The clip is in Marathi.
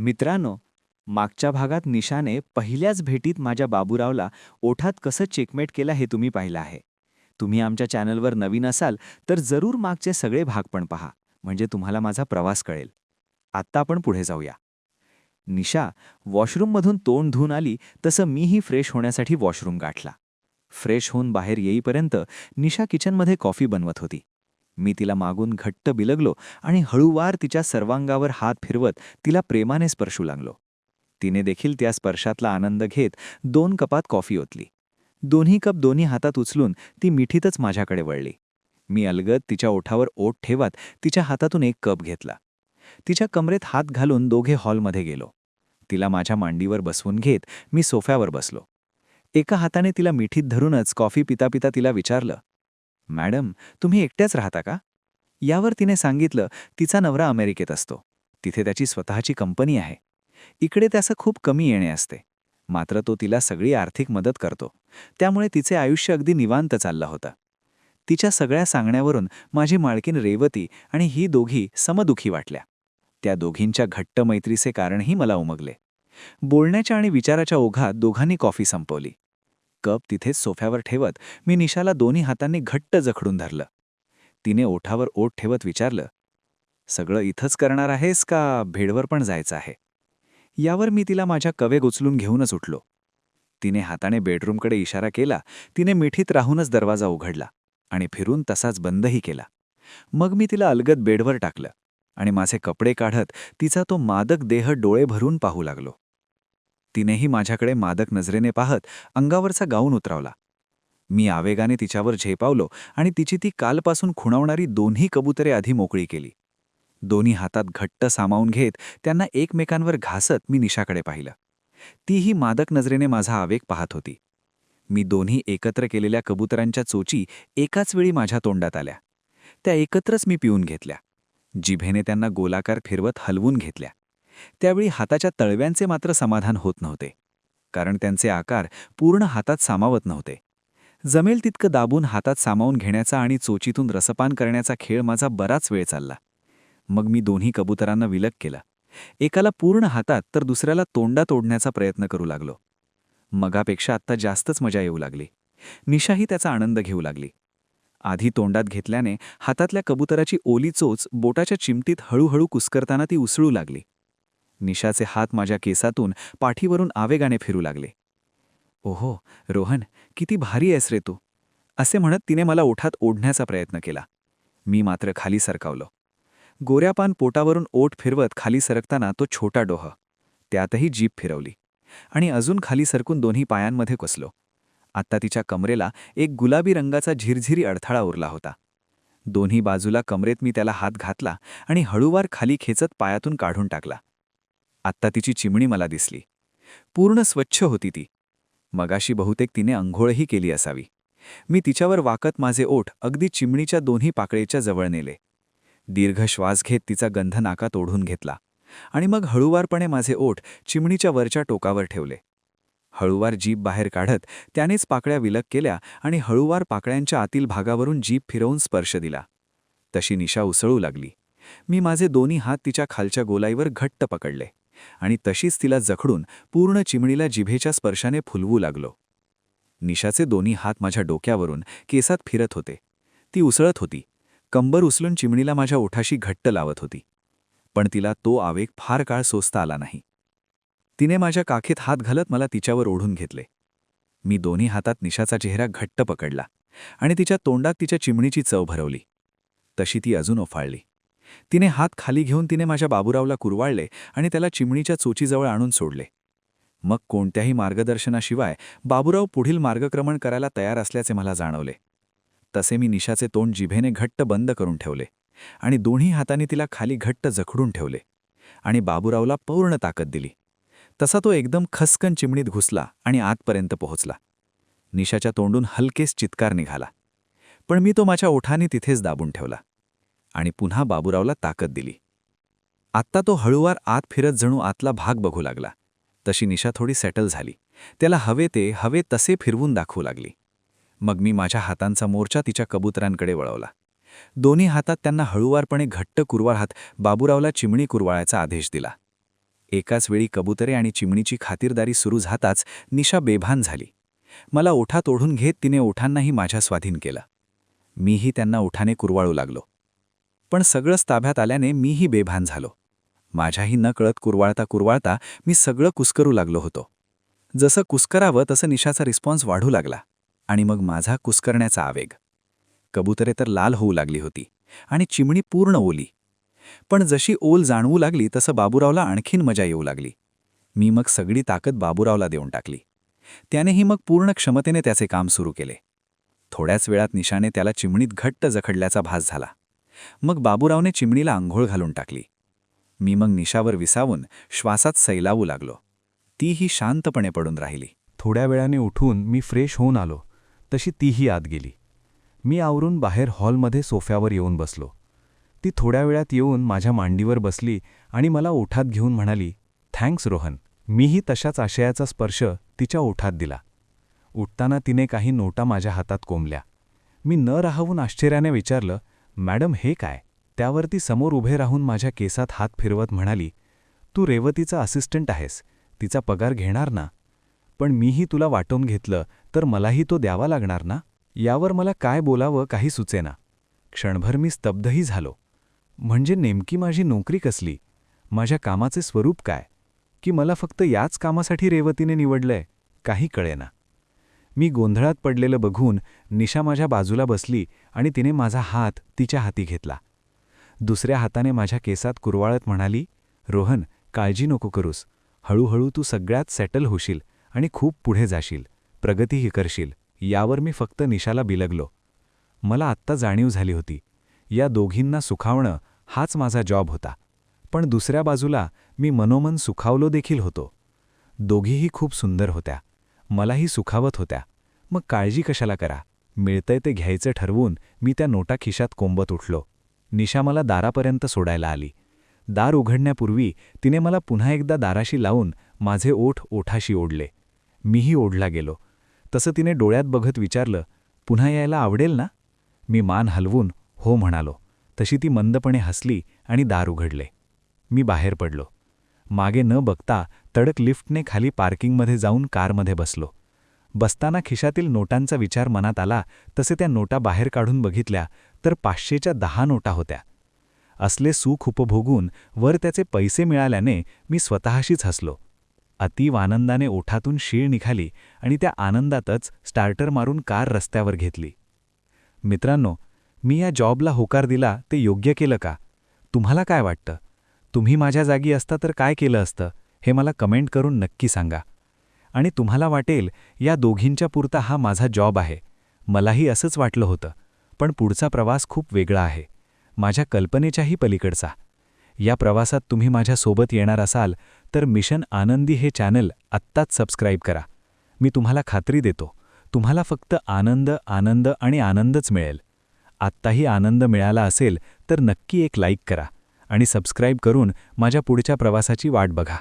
मित्रांनो मागच्या भागात निशाने पहिल्याच भेटीत माझ्या बाबूरावला ओठात कसं चेकमेट केलं हे तुम्ही पाहिलं आहे. तुम्ही आमच्या चॅनलवर नवीन असाल तर जरूर मागचे सगळे भाग पण पहा म्हणजे तुम्हाला माझा प्रवास कळेल. आत्ता आपण पुढे जाऊया. निशा वॉशरूममधून तोंड धुवून आली तसं मीही फ्रेश होण्यासाठी वॉशरूम गाठला. फ्रेश होऊन बाहेर येईपर्यंत निशा किचनमध्ये कॉफी बनवत होती. मी तिला मागून घट्ट बिलगलो आणि हळूवार तिच्या सर्वांगावर हात फिरवत तिला प्रेमाने स्पर्शू लागलो. तिने देखील त्या स्पर्शातला आनंद घेत दोन कपात कॉफी ओतली. दोन्ही कप दोन्ही हातात उचलून ती मिठीतच माझ्याकडे वळली. मी अलगद तिच्या ओठावर ओठ ठेवत तिच्या हातातून एक कप घेतला. तिच्या कमरेत हात घालून दोघे हॉलमध्ये गेलो. तिला माझ्या मांडीवर बसवून घेत मी सोफ्यावर बसलो. एका हाताने तिला मिठीत धरूनच कॉफी पिता पिता तिला विचारलं मॅडम तुम्ही एकट्याच राहता का? यावर तिने सांगितलं तिचा नवरा अमेरिकेत असतो. तिथे त्याची स्वतःची कंपनी आहे. इकडे त्याचं खूप कमी येणे असते. मात्र तो तिला सगळी आर्थिक मदत करतो. त्यामुळे तिचे आयुष्य अगदी निवांत चाललं होतं. तिच्या सगळ्या सांगण्यावरून माझी मालकीन रेवती आणि ही दोघी समदुखी वाटल्या. त्या दोघींच्या घट्ट मैत्रीचे कारणही मला उमगले. बोलण्याच्या आणि विचाराच्या ओघात दोघांनी कॉफी संपवली. कप तिथेच सोफ्यावर ठेवत मी निशाला दोन्ही हातांनी घट्ट जखडून धरलं. तिने ओठावर ओठ ठेवत विचारलं सगळं इथंच करणार आहेस का भेडवर पण जायचं आहे? यावर मी तिला माझ्या कवेग उचलून घेऊनच उठलो. तिने हाताने बेडरूमकडे इशारा केला तिने मिठीत राहूनच दरवाजा उघडला आणि फिरून तसाच बंदही केला. मग मी तिला अलगद बेडवर टाकलं आणि माझे कपडे काढत तिचा तो मादक देह डोळे भरून पाहू लागलो. तिनेही माझ्याकडे मादक नजरेने पाहत अंगावरचा गाऊन उतरावला. मी आवेगाने तिच्यावर झेपावलो आणि तिची ती कालपासून खुणावणारी दोन्ही कबुतरे आधी मोकळी केली. दोन्ही हातात घट्ट सामावून घेत त्यांना एकमेकांवर घासत मी निशाकडे पाहिलं. तीही मादक नजरेने माझा आवेग पाहत होती. मी दोन्ही एकत्र केलेल्या कबुतरांच्या चोची एकाच वेळी माझ्या तोंडात आल्या. त्या एकत्रच मी पिऊन घेतल्या. जिभेने त्यांना गोलाकार फिरवत हलवून घेतल्या. त्यावेळी हाताच्या तळव्यांचे मात्र समाधान होत नव्हते. कारण त्यांचे आकार पूर्ण हातात सामावत नव्हते. जमेल तितकं दाबून हातात सामावून घेण्याचा आणि चोचीतून रसपान करण्याचा खेळ माझा बराच वेळ चालला. मग मी दोन्ही कबुतरांना विलग केला. एकाला पूर्ण हातात तर दुसऱ्याला तोंडा तोडण्याचा प्रयत्न करू लागलो. मगापेक्षा आत्ता जास्तच मजा येऊ लागली. निशाही त्याचा आनंद घेऊ लागली. आधी तोंडात घेतल्याने हातातल्या कबुतराची ओली चोच बोटाच्या चिमटीत हळूहळू कुस्करताना ती उसळू लागली. निशाचे हात माझ्या केसातून पाठीवरून आवेगाने फिरू लागले. ओहो रोहन किती भारी आहेस रे तू असे म्हणत तिने मला ओठात ओढण्याचा प्रयत्न केला. मी मात्र खाली सरकावलो. गोऱ्यापान पोटावरून ओठ फिरवत खाली सरकताना तो छोटा डोह त्यातही जीप फिरवली आणि अजून खाली सरकून दोन्ही पायांमध्ये कसलो. आत्ता तिच्या कमरेला एक गुलाबी रंगाचा झिरझिरी अडथळा उरला होता. दोन्ही बाजूला कमरेत मी त्याला हात घातला आणि हळूवार खाली खेचत पायातून काढून टाकला. आत्ता तिची चिमणी मला दिसली. पूर्ण स्वच्छ होती ती. मगाशी बहुतेक तिने अंघोळही केली असावी. मी तिच्यावर वाकत माझे ओठ अगदी चिमणीच्या दोन्ही पाकळीच्या जवळ नेले. दीर्घ श्वास घेत तिचा गंध नाकात ओढून घेतला आणि मग हळूवारपणे माझे ओठ चिमणीच्या वरच्या टोकावर ठेवले. हळूवार जीप बाहेर काढत त्यानेच पाकळ्या विलग केल्या आणि हळूवार पाकळ्यांच्या आतील भागावरून जीप फिरवून स्पर्श दिला. तशी निशा उसळू लागली. मी माझे दोन्ही हात तिच्या खालच्या गोलाईवर घट्ट पकडले. आणि तशीच तिला जखडून पूर्ण चिमणीला जिभेच्या स्पर्शाने फुलवू लागलो. निशाचे दोन्ही हात माझ्या डोक्यावरून केसात फिरत होते. ती उसळत होती. कंबर उचलून चिमणीला माझ्या ओठाशी घट्ट लावत होती. पण तिला तो आवेग फार काळ सोसता आला नाही. तिने माझ्या काखेत हात घालत मला तिच्यावर ओढून घेतले. मी दोन्ही हातात निशाचा चेहरा घट्ट पकडला आणि तिच्या तोंडात तिच्या चिमणीची चव भरवली. तशी ती अजून ओफाळली. तिने हात खाली घेऊन तिने माझ्या बाबूरावला कुरवाळले आणि त्याला चिमणीच्या चोचीजवळ आणून सोडले. मग कोणत्याही मार्गदर्शनाशिवाय बाबूराव पुढील मार्गक्रमण करायला तयार असल्याचे मला जाणवले. तसे मी निशाचे तोंड जिभेने घट्ट बंद करून ठेवले आणि दोन्ही हातांनी तिला खाली घट्ट जखडून ठेवले आणि बाबूरावला पूर्ण ताकद दिली. तसा तो एकदम खसकन चिमणीत घुसला आणि आतपर्यंत पोहोचला. निशाच्या तोंडून हलकेच चित्कार निघाला. पण मी तो माझ्या ओठाने तिथेच दाबून ठेवला. आणि पुन्हा बाबूरावला ताकद दिली. आत्ता तो हळूवार आत फिरत जणू आतला भाग बघू लागला. तशी निशा थोडी सेटल झाली. त्याला हवे ते हवे तसे फिरवून दाखवू लागली. मग मी माझ्या हातांचा मोर्चा तिच्या कबुतरांकडे वळवला. दोन्ही हातात त्यांना हळूवारपणे घट्ट कुरवाळात बाबूरावला चिमणी कुरवाळायचा आदेश दिला. एकाच वेळी कबुतरे आणि चिमणीची खातिरदारी सुरू झाताच निशा बेभान झाली. मला ओठात ओढून घेत तिने ओठांनाही माझ्या स्वाधीन केलं. मीही त्यांना ओठाने कुरवाळू लागलो. पण सगळंच ताब्यात आल्याने मीही बेभान झालो. माझ्याही न कळत कुरवाळता कुरवाळता मी सगळं कुस्करू लागलो होतो. जसं कुस्करावं तसं निशाचा रिस्पॉन्स वाढू लागला आणि मग माझा कुस्करण्याचा आवेग. कबुतरे तर लाल होऊ लागली होती आणि चिमणी पूर्ण ओली. पण जशी ओल जाणवू लागली तसं बाबूरावला आणखीन मजा येऊ लागली. मी मग सगळी ताकद बाबूरावला देऊन टाकली. त्यानेही मग पूर्ण क्षमतेने त्याचे काम सुरू केले. थोड्याच वेळात निशाने त्याला चिमणीत घट्ट जखडल्याचा भास झाला. मग बाबूरावने चिमणीला आंघोळ घालून टाकली. मी मग निशावर विसावून श्वासात सैलावू लागलो. तीही शांतपणे पडून राहिली. थोड्या वेळाने उठून मी फ्रेश होऊन आलो. तशी तीही आत गेली. मी आवरून बाहेर हॉलमध्ये सोफ्यावर येऊन बसलो. ती थोड्या वेळात येऊन माझ्या मांडीवर बसली आणि मला ओठात घेऊन म्हणाली थँक्स रोहन. मीही तशाच आशयाचा स्पर्श तिच्या ओठात दिला. उठताना तिने काही नोटा माझ्या हातात कोंबल्या. मी न राहून आश्चर्याने विचारलं मॅडम हे काय? त्यावरती समोर उभे राहून माझ्या केसात हात फिरवत म्हणाली तू रेवतीचा असिस्टंट आहेस तिचा पगार घेणार ना? पण मीही तुला वाटून घेतलं तर मलाही तो द्यावा लागणार ना? यावर मला काय बोलावं काही सुचेना. क्षणभर मी स्तब्धही झालो. म्हणजे नेमकी माझी नोकरी कसली? माझ्या कामाचे स्वरूप काय? की मला फक्त याच कामासाठी रेवतीने निवडलंय? काही कळेना. मी गोंधळात पडलेलं बघून निशा माझ्या बाजूला बसली आणि तिने माझा हात तिच्या हाती घेतला. दुसऱ्या हाताने माझ्या केसात कुरवाळत म्हणाली रोहन काळजी नको करूस. हळूहळू तू सगळ्यात सेटल होशील आणि खूप पुढे जाशील. प्रगतीही करशील. यावर मी फक्त निशाला बिलगलो. मला आत्ता जाणीव झाली होती. या दोघींना सुखावणं हाच माझा जॉब होता. पण दुसऱ्या बाजूला मी मनोमन सुखावलो देखील होतो. दोघीही खूप सुंदर होत्या. मलाही सुखावत होत्या. मग काळजी कशाला करा? मिळतंय ते घ्यायचं ठरवून मी त्या नोटा खिशात कोंबत उठलो. निशा मला दारापर्यंत सोडायला आली. दार उघडण्यापूर्वी तिने मला पुन्हा एकदा दाराशी लावून माझे ओठ ओठाशी ओढले. मीही ओढला गेलो. तसं तिने डोळ्यात बघत विचारलं पुन्हा यायला आवडेल ना? मी मान हलवून हो म्हणालो. तशी ती मंदपणे हसली आणि दार उघडले. मी बाहेर पडलो. मागे न बघता तडक लिफ्टने खाली पार्किंगमध्ये जाऊन कारमध्ये बसलो. बसताना खिशातील नोटांचा विचार मनात आला तसे त्या नोटा बाहेर काढून बघितल्या तर पाचशेच्या दहा नोटा होत्या. असले सुख उपभोगून वर त्याचे पैसे मिळाल्याने मी स्वतःशीच हसलो. अतीव आनंदाने ओठातून शीळ निघाली आणि त्या आनंदातच स्टार्टर मारून कार रस्त्यावर घेतली. मित्रांनो मी या जॉबला होकार दिला ते योग्य केलं का? तुम्हाला काय वाटतं? तुम्ही माझ्या जागी असता तर काय केलं असतं? हे मला कमेंट करून नक्की सांगा. आणि तुम्हाला वाटेल या दोघींच्या पुरता हा माझा जॉब आहे. मलाही असंच वाटलं होतं पण पुढचा प्रवास खूप वेगळा आहे. माझ्या कल्पनेच्याही पलीकडचा. या प्रवासात तुम्ही माझ्यासोबत येणार असाल तर मिशन आनंदी हे चॅनल आत्ताच सबस्क्राईब करा. मी तुम्हाला खात्री देतो तुम्हाला फक्त आनंद आनंद आणि आनंदच मिळेल. आत्ताही आनंद मिळाला असेल तर नक्की एक लाईक करा आणि सबस्क्राईब करून माझ्या पुढच्या प्रवासाची वाट बघा.